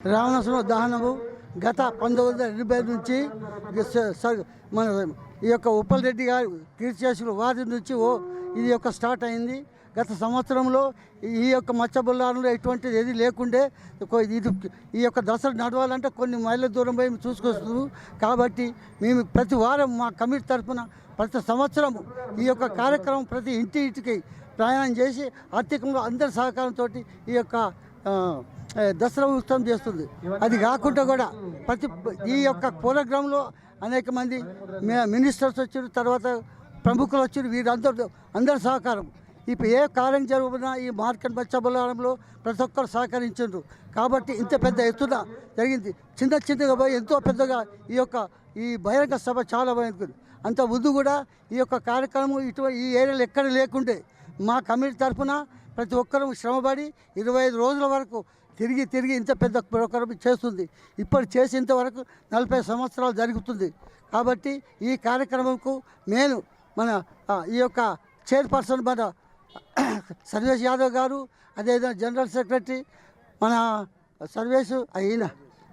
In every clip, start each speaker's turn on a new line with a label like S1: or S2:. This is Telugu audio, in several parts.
S1: రావణాసుర దహనము గత పంతొమ్మిది వందల ఎనభై నుంచి మన ఈ యొక్క ఉప్పలరెడ్డి గారు కీర్తిశేషులు వారి నుంచి ఓ ఇది యొక్క స్టార్ట్ అయింది. గత సంవత్సరంలో ఈ యొక్క మత్స్యబుల్లారంలో ఎటువంటిది ఏది లేకుండే ఇది ఈ యొక్క దసరా నడవాలంటే కొన్ని మైళ్ళ దూరం పోయి మేము చూసుకొస్తున్నాము కాబట్టి మేము ప్రతి వారం మా కమిటీ తరఫున ప్రతి సంవత్సరం ఈ యొక్క కార్యక్రమం ప్రతి ఇంటి ఇంటికి ప్రయాణం చేసి ఆర్థికంగా అందరి సహకారంతో ఈ యొక్క దసరా ఉత్సవం చేస్తుంది. అది కాకుండా కూడా ప్రతి ఈ యొక్క ప్రోగ్రాంలో అనేక మంది మినిస్టర్స్ వచ్చారు తర్వాత ప్రముఖులు వచ్చారు వీరందరూ అందరి సహకారం. ఇప్పుడు ఏ కార్యం జరుగుతున్నా ఈ మార్కెట్ బచ్చాబులారంలో ప్రతి ఒక్కరు సహకరించారు కాబట్టి ఇంత పెద్ద ఎత్తున జరిగింది. చిన్న చిన్నగా పోయి ఎంతో పెద్దగా ఈ యొక్క ఈ బహిరంగ సభ చాలా బాగుంది. అంత ముందు కూడా ఈ యొక్క కార్యక్రమం ఇటువంటి ఈ ఏరియాలో ఎక్కడ లేకుండే మా కమిటీ తరఫున ప్రతి ఒక్కరూ శ్రమపడి ఇరవై ఐదు రోజుల వరకు తిరిగి తిరిగి ఇంత పెద్ద ప్రోగ్రాం చేస్తుంది. ఇప్పుడు చేసేంత వరకు నలభై సంవత్సరాలు జరుగుతుంది. కాబట్టి ఈ కార్యక్రమంకు నేను మన ఈ యొక్క చైర్పర్సన్ మన సర్వేష్ యాదవ్ గారు అదేవిధంగా జనరల్ సెక్రటరీ మన సర్వేష్ అయిన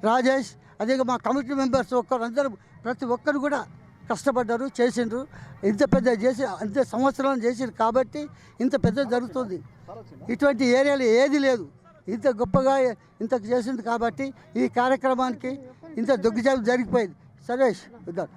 S1: రాజేష్ అదే మా కమిటీ మెంబర్స్ ఒక్కరు అందరూ ప్రతి ఒక్కరు కూడా కష్టపడ్డారు చేసిండ్రు. ఇంత పెద్ద చేసి అంత సంవత్సరాలు చేసిండ్రు కాబట్టి ఇంత పెద్ద జరుగుతుంది. ఇటువంటి ఏరియాలో ఏది లేదు. ఇంత గొప్పగా ఇంత చేసింది కాబట్టి ఈ కార్యక్రమానికి ఇంత దొగ్గుజాలు జరిగిపోయింది. సర్వేష్ ఇద్దరు